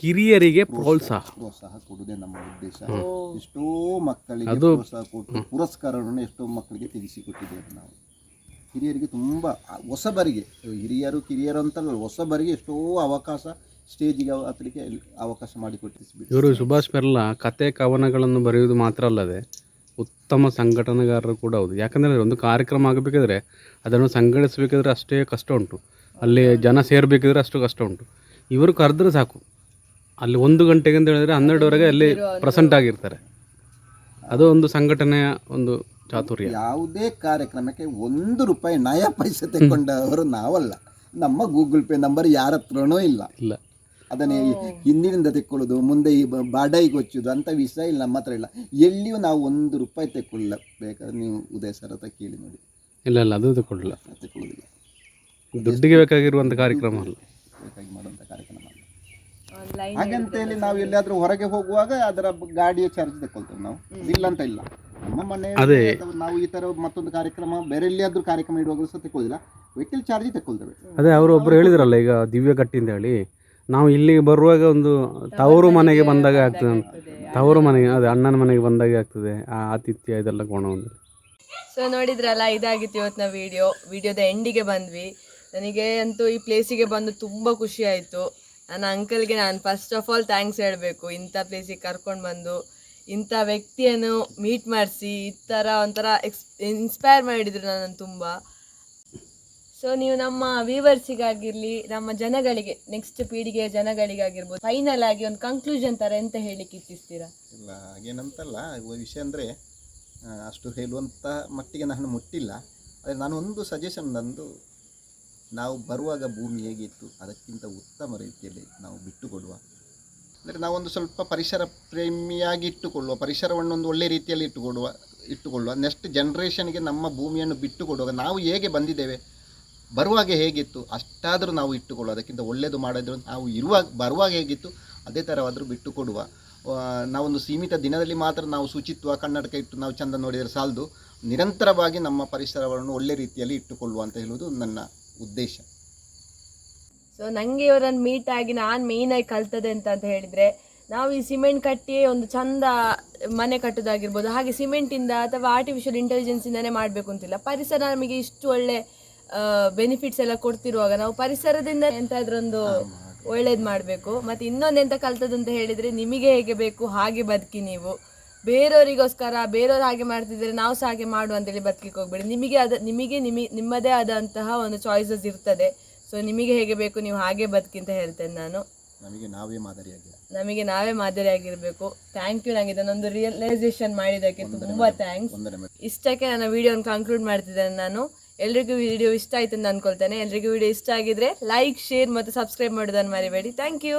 ಕಿರಿಯರಿಗೆ ಪ್ರೋತ್ಸಾಹ ಪ್ರೋತ್ಸಾಹ. ಕೊಡುವುದೇ ನಮ್ಮ ಉದ್ದೇಶ. ಎಷ್ಟೋ ಮಕ್ಕಳಿಗೆ ಪ್ರೋತ್ಸಾಹ ಕೊಟ್ಟು ಪುರಸ್ಕಾರವನ್ನು ಎಷ್ಟೋ ಮಕ್ಕಳಿಗೆ ತೆಗೆಸಿಕೊಟ್ಟಿದ್ದೇವೆ ನಾವು. ಹಿರಿಯರಿಗೆ ತುಂಬ ಹೊಸಬರಿಗೆ ಹಿರಿಯರು ಕಿರಿಯರು ಅಂತಲ್ಲ ಹೊಸಬರಿಗೆ ಎಷ್ಟೋ ಅವಕಾಶ ಸ್ಟೇಜಿಗೆ ಹತ್ತಲಿಕ್ಕೆ ಅವಕಾಶ ಮಾಡಿಕೊಟ್ಟಿಸ್ಬಿಟ್ಟು ಇವರು ಸುಭಾಷ್ ಪೆರ್ಲ ಕತೆ ಕವನಗಳನ್ನು ಬರೆಯುವುದು ಮಾತ್ರ ಅಲ್ಲದೆ ಉತ್ತಮ ಸಂಘಟನೆಗಾರರು ಕೂಡ ಹೌದು. ಯಾಕಂದರೆ ಒಂದು ಕಾರ್ಯಕ್ರಮ ಆಗಬೇಕಾದ್ರೆ ಅದನ್ನು ಸಂಘಟಿಸಬೇಕಾದ್ರೆ ಅಷ್ಟೇ ಕಷ್ಟ ಉಂಟು. ಅಲ್ಲಿ ಜನ ಸೇರಬೇಕಿದ್ರೆ ಅಷ್ಟು ಕಷ್ಟ ಉಂಟು. ಇವರು ಕರೆದ್ರೆ ಸಾಕು. ಅಲ್ಲಿ ಒಂದು ಗಂಟೆಗೆ ಅಂತ ಹೇಳಿದ್ರೆ ಹನ್ನೆರಡುವರೆಗೆ ಅಲ್ಲಿ ಪ್ರೆಸೆಂಟ್ ಆಗಿರ್ತಾರೆ. ಅದು ಒಂದು ಸಂಘಟನೆಯ ಒಂದು ಚಾತುರ್ಯ. ಯಾವುದೇ ಕಾರ್ಯಕ್ರಮಕ್ಕೆ ಒಂದು ರೂಪಾಯಿ ನಯ ಪೈಸೆ ತೆಗೊಂಡವರು ನಾವಲ್ಲ. ನಮ್ಮ ಗೂಗಲ್ ಪೇ ನಂಬರ್ ಯಾರ ಹತ್ರನೂ ಇಲ್ಲ. ಇಲ್ಲ. ಅದನ್ನೇ ಹಿಂದಿನಿಂದ ತೆಕ್ಕೊಳ್ಳೋದು ಮುಂದೆ ಈ ಬಾಡಾಯಿಗೆ ಹೊಚ್ಚೋದು ಅಂತ ವಿಷಯ ಇಲ್ಲ ನಮ್ಮ ಹತ್ರ ಇಲ್ಲ. ಎಲ್ಲಿಯೂ ನಾವು ಒಂದು ರೂಪಾಯಿ ತೆಕ್ಕೊಳ್ಳ ಬೇಕಾದ್ರೆ ನೀವು ಉದಯ ಸರ್ ಹತ್ರ ಕೇಳಿ ನೋಡಿ. ಇಲ್ಲ ಇಲ್ಲ ಅದು ತೆಕ್ಕೊಳ್ಳಲ್ಲ ತೆಕ್ಕೊಳ್ಳೋದಿಲ್ಲ. ದುಡ್ಡಿಗೆ ಬೇಕಾಗಿರುವಂಥ ಕಾರ್ಯಕ್ರಮ ಅಲ್ಲ. ಬೇಕಾಗಿ ಮಾಡುವಂಥ ಕಾರ್ಯಕ್ರಮ ಅಲ್ಲ. ಆನ್ಲೈನ್ ಹಾಗಂತ ಹೇಳಿ ನಾವು ಎಲ್ಲಾದ್ರೂ ಹೊರಗೆ ಹೋಗುವಾಗ ಅದರ ಗಾಡಿಯ ಚಾರ್ಜ್ ತೆಕ್ಕೊಳ್ತೇವೆ ನಾವು. ಇಲ್ಲ ಅಂತ ಇಲ್ಲ. ನಮ್ಮ ಮನೆ ಅದೇ. ನಾವು ಈ ತರ ಮತ್ತೊಂದು ಕಾರ್ಯಕ್ರಮ ಬೇರೆ ಎಲ್ಲಿಯಾದ್ರೂ ಕಾರ್ಯಕ್ರಮ ಇಡುವಾಗ ಸಹ ತೆಕ್ಕೊಳ್ಳೋದಿಲ್ಲ. Vehicle charge ತೆಕ್ಕೊಳ್ತೇವೆ. ಅದೇ ಅವರು ಒಬ್ರು ಹೇಳಿದ್ರಲ್ಲ ಈಗ ದಿವ್ಯ ಕಟ್ಟಿ ಅಂತ ಹೇಳಿ ನಾವು ಇಲ್ಲಿಗೆ ಬರುವಾಗ ಒಂದು ತವರು ಮನೆಗೆ ಬಂದಾಗ ಆಗ್ತದೆ. ತವರು ಮನೆಗೆ, ಅದೇ ಅಣ್ಣನ ಮನೆಗೆ ಬಂದಾಗ ಆಗ್ತದೆ, ಆ ಆತಿಥ್ಯ ಇದೆಲ್ಲ ಕೋಣ ಒಂದು. ಸೊ ನೋಡಿದ್ರಲ್ಲ, ಇದಾಗಿತ್ತು ಇವತ್ತಿನ ವಿಡಿಯೋ ವಿಡಿಯೋದ ಎಂಡಿಗೆ ಬಂದ್ವಿ. ನನಗೆ ಅಂತೂ ಈ ಪ್ಲೇಸಿಗೆ ಬಂದು ತುಂಬ ಖುಷಿ ಆಯಿತು. ನನ್ನ ಅಂಕಲ್ಗೆ ನಾನು ಫಸ್ಟ್ ಆಫ್ ಆಲ್ ಥ್ಯಾಂಕ್ಸ್ ಹೇಳಬೇಕು. ಇಂಥ ಪ್ಲೇಸಿಗೆ ಕರ್ಕೊಂಡು ಬಂದು, ಇಂಥ ವ್ಯಕ್ತಿಯನ್ನು ಮೀಟ್ ಮಾಡಿಸಿ, ಈ ಥರ ಒಂಥರ ಎಕ್ಸ್ ಇನ್ಸ್ಪೈರ್ ಮಾಡಿದರು ನನ್ನನ್ನು ತುಂಬ. ಸೊ ನೀವು ನಮ್ಮ ವ್ಯೂವರ್ಸಿಗಾಗಿರ್ಲಿ ನಮ್ಮ ಜನಗಳಿಗೆ ನೆಕ್ಸ್ಟ್ ಪೀಳಿಗೆಯ ಜನಗಳಿಗಾಗಿರ್ಬೋದು ಫೈನಲ್ ಆಗಿ ಒಂದು ಕನ್ಕ್ಲೂಷನ್ ತರ ಎಂತ ಹೇಳಿಕ್ಕೆ ಇಚ್ಛಿಸ್ತೀರಾ? ಇಲ್ಲ, ಹಾಗೇನಂತಲ್ಲ ವಿಷಯ ಅಂದರೆ ಅಷ್ಟು ಹೇಳುವಂಥ ಮಟ್ಟಿಗೆ ನಾನು ಮುಟ್ಟಿಲ್ಲ. ಆದರೆ ನಾನು ಒಂದು ಸಜೆಷನ್ ನಂದು ನಾವು ಬರುವಾಗ ಭೂಮಿ ಹೇಗಿತ್ತು ಅದಕ್ಕಿಂತ ಉತ್ತಮ ರೀತಿಯಲ್ಲಿ ನಾವು ಬಿಟ್ಟು ಕೊಡುವ ಅಂದರೆ ನಾವೊಂದು ಸ್ವಲ್ಪ ಪರಿಸರ ಪ್ರೇಮಿಯಾಗಿ ಇಟ್ಟುಕೊಳ್ಳುವ, ಪರಿಸರವನ್ನು ಒಂದು ಒಳ್ಳೆ ರೀತಿಯಲ್ಲಿ ಇಟ್ಟುಕೊಡುವ, ಇಟ್ಟುಕೊಳ್ಳುವ. ನೆಕ್ಸ್ಟ್ ಜನ್ರೇಷನ್ಗೆ ನಮ್ಮ ಭೂಮಿಯನ್ನು ಬಿಟ್ಟು ಕೊಡುವಾಗ ನಾವು ಹೇಗೆ ಬಂದಿದ್ದೇವೆ ಬರುವಾಗ ಹೇಗಿತ್ತು, ಅಷ್ಟಾದರೂ ನಾವು ಇಟ್ಟುಕೊಳ್ಳುವ, ಅದಕ್ಕಿಂತ ಒಳ್ಳೆಯದು ಮಾಡಿದ್ರು ನಾವು ಇರುವಾಗ ಬರುವಾಗ ಹೇಗಿತ್ತು, ಅದೇ ಥರವಾದರೂ ಬಿಟ್ಟು ಕೊಡುವ ನಾವೊಂದು ಸೀಮಿತ ದಿನದಲ್ಲಿ ಮಾತ್ರ ನಾವು ಶುಚಿತ್ವ, ಕನ್ನಡಕ ಇಟ್ಟು ನಾವು ಚಂದ ನೋಡಿದರೆ ಸಾಲದು. ನಿರಂತರವಾಗಿ ನಮ್ಮ ಪರಿಸರವನ್ನು ಒಳ್ಳೆ ರೀತಿಯಲ್ಲಿ ಇಟ್ಟುಕೊಳ್ಳುವ ಅಂತ ಹೇಳುವುದು ನನ್ನ ಉದ್ದೇಶ. ಸೊ ನನಗೆ ಇವರನ್ನು ಮೀಟ್ ಆಗಿ ನಾನು ಮೇಯ್ನಾಗಿ ಕಲ್ತದೆ ಅಂತ ಅಂತ ಹೇಳಿದರೆ, ನಾವು ಈ ಸಿಮೆಂಟ್ ಕಟ್ಟಿ ಒಂದು ಚಂದ ಮನೆ ಕಟ್ಟೋದಾಗಿರ್ಬೋದು. ಹಾಗೆ ಸಿಮೆಂಟಿಂದ ಅಥವಾ ಆರ್ಟಿಫಿಷಿಯಲ್ ಇಂಟೆಲಿಜೆನ್ಸಿಂದನೇ ಮಾಡಬೇಕು ಅಂತಿಲ್ಲ. ಪರಿಸರ ನಮಗೆ ಇಷ್ಟು ಒಳ್ಳೆ ಬೆನಿಫಿಟ್ಸ್ ಎಲ್ಲ ಕೊಡ್ತಿರುವಾಗ ನಾವು ಪರಿಸರದಿಂದ ಎಂತಾದ್ರೂ ಒಂದು ಒಳ್ಳೇದ್ ಮಾಡಬೇಕು. ಮತ್ತೆ ಇನ್ನೊಂದು ಎಂತ ಕಲ್ತದ್ದು ಅಂತ ಹೇಳಿದ್ರೆ ನಿಮಗೆ ಹೇಗೆ ಬೇಕು ಹಾಗೆ ಬದುಕಿ ನೀವು. ಬೇರೆಯವರಿಗೋಸ್ಕರ ಬೇರೆಯವ್ರು ಹಾಗೆ ಮಾಡ್ತಿದ್ರೆ ನಾವು ಸಹ ಹಾಗೆ ಮಾಡು ಅಂತೇಳಿ ಬದುಕಿಗೆ ಹೋಗ್ಬೇಡಿ. ನಿಮಗೆ ಅದ ನಿಮಗೆ ನಿಮಿ ನಿಮ್ಮದೇ ಆದಂತಹ ಒಂದು ಚಾಯ್ಸಸ್ ಇರ್ತದೆ. ಸೊ ನಿಮಗೆ ಹೇಗೆ ಬೇಕು ನೀವು ಹಾಗೆ ಬದುಕಿ ಅಂತ ಹೇಳ್ತೇನೆ ನಾನು. ನಮಗೆ ನಾವೇ ಮಾದರಿಯಾಗಿ ನಮಗೆ ನಾವೇ ಮಾದರಿಯಾಗಿರಬೇಕು. ಥ್ಯಾಂಕ್ ಯು ನನಗೆ ಇದನ್ನೊಂದು ರಿಯಲೈಸೇಷನ್ ಮಾಡಿದ್ದಕ್ಕೆ ತುಂಬಾ ಥ್ಯಾಂಕ್ಸ್ ಇಷ್ಟಕ್ಕೆ ನನ್ನ ವಿಡಿಯೋನ ಕನ್ಕ್ಲೂಡ್ ಮಾಡ್ತಿದ್ದೇನೆ ನಾನು. ಎಲ್ರಿಗೂ ವಿಡಿಯೋ ಇಷ್ಟ ಆಯ್ತು ಅಂತ ಅನ್ಕೊಳ್ತೇನೆ. ಎಲ್ರಿಗೂ ವಿಡಿಯೋ ಇಷ್ಟ ಆಗಿದ್ರೆ ಲೈಕ್ ಶೇರ್ ಮತ್ತು ಸಬ್ಸ್ಕ್ರೈಬ್ ಮಾಡೋದನ್ನು ಮರಿಬೇಡಿ. Thank you